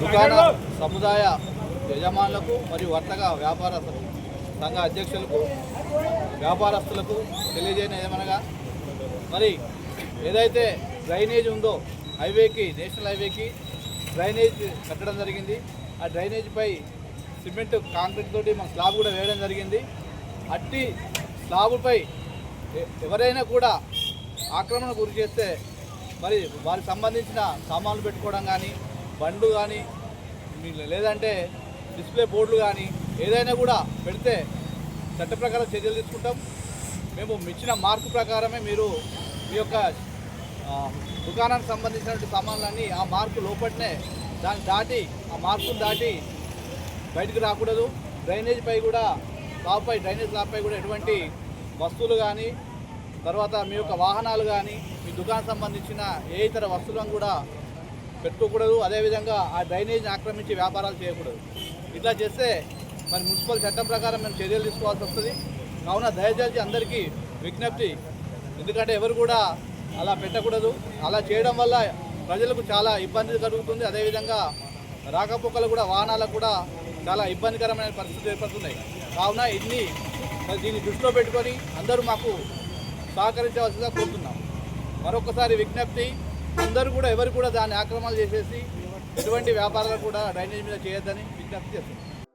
దుకాణ సముదాయ యజమానులకు మరియు వర్తక వ్యాపార సంఘ అధ్యక్షులకు వ్యాపారస్తులకు తెలియజేయడం ఏమనగా మరి ఏదైతే డ్రైనేజ్ ఉందో హైవేకి నేషనల్ హైవేకి డ్రైనేజ్ కట్టడం జరిగింది. ఆ డ్రైనేజ్పై సిమెంట్ కాంక్రీట్ తోటి మన స్లాబ్ కూడా వేయడం జరిగింది. అట్టి స్లాబుపై ఎ- ఎవరైనా కూడా ఆక్రమణ గురి చేస్తే మరి వారికి సంబంధించిన సామాన్లు పెట్టుకోవడం కానీ బండ్లు కానీ మీ- లేదంటే డిస్ప్లే బోర్డులు కానీ ఏదైనా కూడా పెడితే చట్ట ప్రకారం చర్యలు తీసుకుంటాం. మేము ఇచ్చిన మార్కు ప్రకారమే మీరు మీ యొక్క దుకాణానికి సంబంధించినటువంటి సామాన్లన్నీ ఆ మార్కు లోపలనే దాన్ని దాటి ఆ మార్కును దాటి బయటకు రాకూడదు. డ్రైనేజ్ పై కూడా స్లాబ్పై డ్రైనేజ్ స్లాబ్పై కూడా ఎటువంటి వస్తువులు కానీ తర్వాత మీ యొక్క వాహనాలు కానీ మీ దుకాణం సంబంధించిన ఏ ఇతర వస్తువులను కూడా పెట్టుకోకూడదు అదేవిధంగా ఆ డ్రైనేజ్ని ఆక్రమించి వ్యాపారాలు చేయకూడదు. ఇట్లా చేస్తే మరి మున్సిపల్ చట్టం ప్రకారం మేము చర్యలు తీసుకోవాల్సి వస్తుంది. కావున దయచేసి అందరికీ విజ్ఞప్తి. ఎందుకంటే ఎవరు కూడా అలా పెట్టకూడదు. అలా చేయడం వల్ల ప్రజలకు చాలా ఇబ్బంది కలుగుతుంది. అదేవిధంగా రాకపోకలు కూడా వాహనాలకు కూడా చాలా ఇబ్బందికరమైన పరిస్థితులు ఏర్పడుతున్నాయి. కావున ఇన్ని మరి దీన్ని దృష్టిలో పెట్టుకొని అందరూ మాకు సహకరించవలసిందిగా కోరుతున్నాం. మరొకసారి విజ్ఞప్తి. అందరూ కూడా ఎవరు కూడా దాన్ని ఆక్రమణ చేసేసి ఎటువంటి వ్యాపారాలు కూడా డ్రైనేజ్ మీద చేయొద్దని విజ్ఞప్తి చేస్తున్నారు.